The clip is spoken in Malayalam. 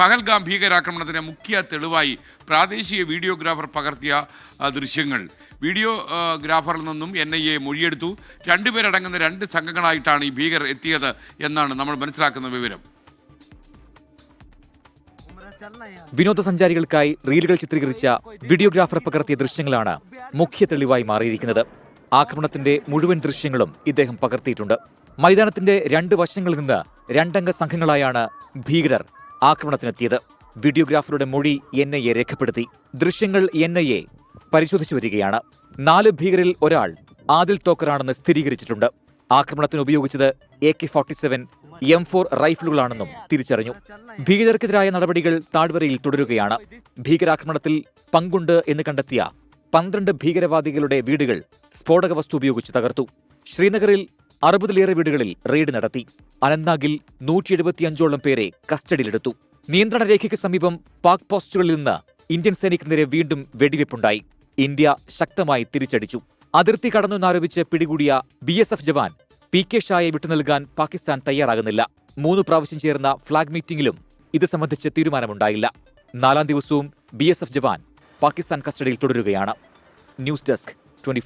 പഹൽഗാം ഭീകരാക്രമണത്തിന് മുഖ്യ തെളിവായി പ്രാദേശിക വീഡിയോഗ്രാഫർ പകർത്തിയ ദൃശ്യങ്ങൾ. വീഡിയോ ഗ്രാഫറിൽ നിന്നും എൻ ഐ എ മൊഴിയെടുത്തു. രണ്ടുപേരടങ്ങുന്ന രണ്ട് സംഘങ്ങളായിട്ടാണ് ഈ ഭീകർ എത്തിയത് എന്നാണ് നമ്മൾ മനസ്സിലാക്കുന്ന വിവരം. വിനോദസഞ്ചാരികൾക്കായി റീലുകൾ ചിത്രീകരിച്ച വീഡിയോഗ്രാഫർ പകർത്തിയ ദൃശ്യങ്ങളാണ് മുഖ്യ തെളിവായി മാറിയിരിക്കുന്നത്. ആക്രമണത്തിന്റെ മുഴുവൻ ദൃശ്യങ്ങളും ഇദ്ദേഹം പകർത്തിയിട്ടുണ്ട്. മൈതാനത്തിന്റെ രണ്ട് വശങ്ങളിൽ നിന്ന് രണ്ടംഗ സംഘങ്ങളായാണ് ഭീകരർ ആക്രമണത്തിനെത്തിയത്. വീഡിയോഗ്രാഫറുടെ മൊഴി എൻ ഐ എ രേഖപ്പെടുത്തി. ദൃശ്യങ്ങൾ എൻ ഐ എ പരിശോധിച്ചു വരികയാണ്. നാല് ഭീകരിൽ ഒരാൾ ആദിൽ തോക്കറാണെന്ന് സ്ഥിരീകരിച്ചിട്ടുണ്ട്. ആക്രമണത്തിന് ഉപയോഗിച്ചത് A K forty seven M four റൈഫിളുകളാണെന്നും തിരിച്ചറിഞ്ഞു. ഭീകരർക്കെതിരായ നടപടികൾ താഴ്വരയിൽ തുടരുകയാണ്. ഭീകരാക്രമണത്തിൽ പങ്കുണ്ട് എന്ന് കണ്ടെത്തിയ പന്ത്രണ്ട് ഭീകരവാദികളുടെ വീടുകൾ സ്ഫോടക വസ്തു ഉപയോഗിച്ച് തകർത്തു. ശ്രീനഗറിൽ അറുപതിലേറെ വീടുകളിൽ റെയ്ഡ് നടത്തി. അനന്ത്നാഗിൽ നൂറ്റി എഴുപത്തിയഞ്ചോളം പേരെ കസ്റ്റഡിയിലെടുത്തു. നിയന്ത്രണ രേഖയ്ക്ക് സമീപം പാക് പോസ്റ്റുകളിൽ നിന്ന് ഇന്ത്യൻ സൈനികർക്ക് നേരെ വീണ്ടും വെടിവെപ്പുണ്ടായി. ഇന്ത്യ ശക്തമായി തിരിച്ചടിച്ചു. അതിർത്തി കടന്നെന്നാരോപിച്ച് പിടികൂടിയ ബി എസ് എഫ് ജവാൻ പി കെ ഷായെ വിട്ടുനൽകാൻ പാകിസ്ഥാൻ തയ്യാറാകുന്നില്ല. മൂന്ന് പ്രാവശ്യം ചേർന്ന ഫ്ളാഗ് മീറ്റിംഗിലും ഇത് സംബന്ധിച്ച് തീരുമാനമുണ്ടായില്ല. നാലാം ദിവസവും ബി ജവാൻ പാകിസ്ഥാൻ കസ്റ്റഡിയിൽ തുടരുകയാണ്. News desk twenty